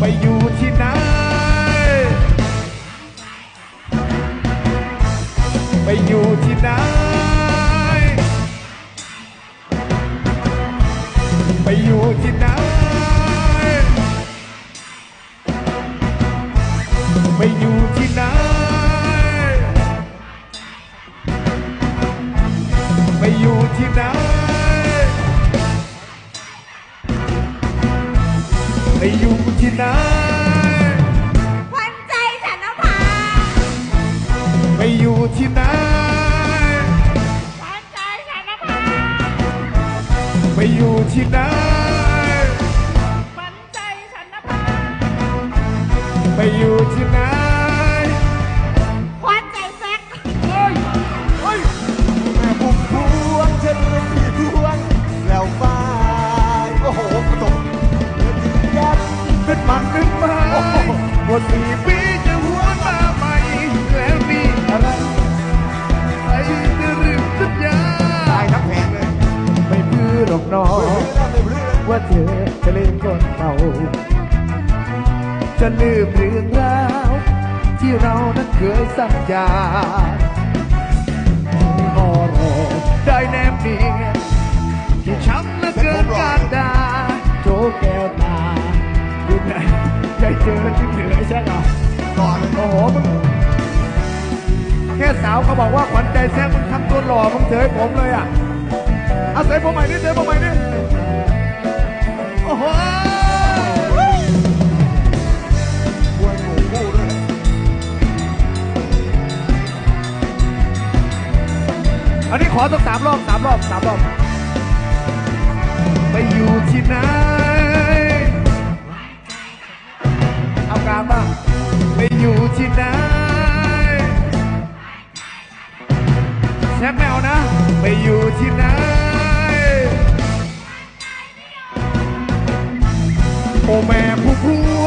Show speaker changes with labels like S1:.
S1: ไปอยู่ที่ไหน ไปอยู่ที่ไหน ไปอยู่ที่ไหน ไปอยู่ที่ไหน ไปอยู่ที่ไหน อยู่ที่ไหน
S2: ขวัญใจฉันนภา
S1: ไปอยู่ที่ไหน
S2: ขวัญใจฉันนภา
S1: ไปอยู่ที่ไหน
S2: ขวัญใจฉันนภา
S1: ไปอยู่ที่
S2: ว่า
S1: สี่ปีจะหวนมาใหม่แล้วนี่อะไรใครจะลืมสัญญา
S3: ตายทั้งแผงเลย
S1: ไม่เพื่อหรอกน้อ
S3: เฮ้ย
S1: ง
S3: ไม่ได้ไม่เรื่อง
S1: ว่าเธอจะลืมคนเก่าจะลืมเรื่องราวที่เรานั้นเคยสัญญา อที่เหลือใช่ไหม
S3: ก่อนเลย
S1: โอ้โหมึงแค่สาวเขาบอกว่าขวัญใจแซ่บมึงทำตัวหล่อมึงเฉยผมเลยอะเอาเสยผมใหม่นิดเสยผมใหม่นิดโอ้โห
S3: บวยหมูคู่ด้วย
S1: อันนี้ขอสักสามรอบสามรอบสามรอบไปอยู่ที่ไหน อยู่ที่ไหนแชมแมวนะ ไปอยู่ที่ไหน โอแม่ผู้พวงจะลืม